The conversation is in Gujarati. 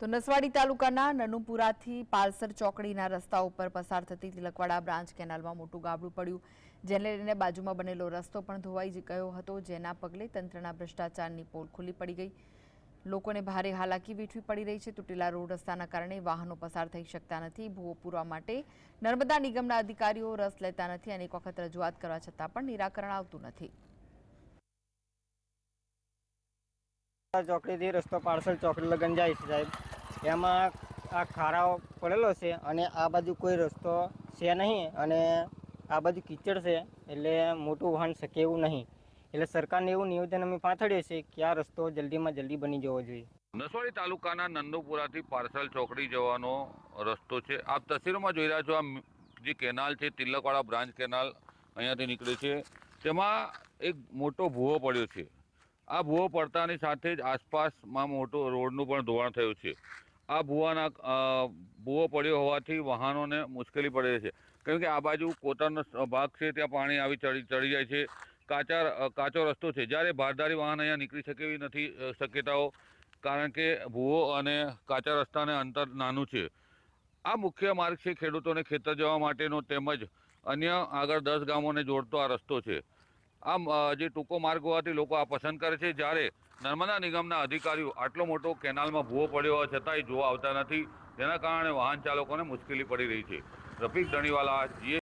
તો નસવાડી તાલુકાના નનુપુરાથી પાલસર ચોકડીના રસ્તા ઉપર પસાર થતી તિલકવાડા બ્રાન્ચ કેનાલમાં મોટું ગાબડું પડ્યું. જેને લઈને બાજુમાં બનેલો રસ્તો પણ ધોવાઈ ગયો હતો, જેના પગલે તંત્રના ભ્રષ્ટાચારની પોલ ખુલ્લી પડી ગઈ. લોકોને ભારે હાલાકી વેઠવી પડી રહી છે. તૂટેલા રોડ રસ્તાના કારણે વાહનો પસાર થઈ શકતા નથી. ભૂવો પૂરવા માટે નર્મદા નિગમના અધિકારીઓ રસ લેતા નથી. અનેક વખત રજૂઆત કરવા છતાં પણ નિરાકરણ આવતું નથી. ચોકડીથી રસ્તો પાર્સલ ચોકડી લગન જાય છે સાહેબ. એમાં આ ખારાઓ પડેલો છે અને આ બાજુ કોઈ રસ્તો છે નહીં અને આ બાજુ કીચડ છે એટલે મોટું વાહન શકે એવું નહીં. એટલે સરકારને એવું નિવેદન અમે પાથરીએ છીએ કે આ રસ્તો જલ્દીમાં જલ્દી બની જવો જોઈએ. નસવાડી તાલુકાના નંદુપુરાથી પાર્સલ ચોકડી જવાનો રસ્તો છે. આપ તસવીરોમાં જોઈ રહ્યા છો આ જે કેનાલ છે, તિલકવાડા બ્રાન્ચ કેનાલ અહીંયાથી નીકળે છે. તેમાં એક મોટો ભૂવો પડ્યો છે. આ ભૂવો પડતાની સાથે જ આસપાસમાં મોટું રોડનું પણ ધોવાણ થયું છે. આ ભૂવાના ભૂવો પડ્યો હોવાથી વાહનોને મુશ્કેલી પડે છે. કેમ કે આ બાજુ કોતરનો ભાગ છે, ત્યાં પાણી આવી ચડી ચડી જાય છે. કાચા કાચો રસ્તો છે. જ્યારે ભારદારી વાહન અહીંયા નીકળી શકે એવી નથી શક્યતાઓ, કારણ કે ભૂવો અને કાચા રસ્તાને અંતર નાનું છે. આ મુખ્ય માર્ગ છે ખેડૂતોને ખેતર જવા માટેનો તેમજ અન્ય આગળ દસ ગામોને જોડતો આ રસ્તો છે. આમ જે ટૂંકો માર્ગ હોવાથી લોકો આ પસંદ કરે છે. જ્યારે નર્મદા નિગમના અધિકારીઓ આટલો મોટો કેનાલમાં ભૂવો પડ્યો હોવા છતાંય જોવા આવતા નથી. જેના કારણે વાહન ચાલકોને મુશ્કેલી પડી રહી છે. રફીક ધણીવાલા જીએ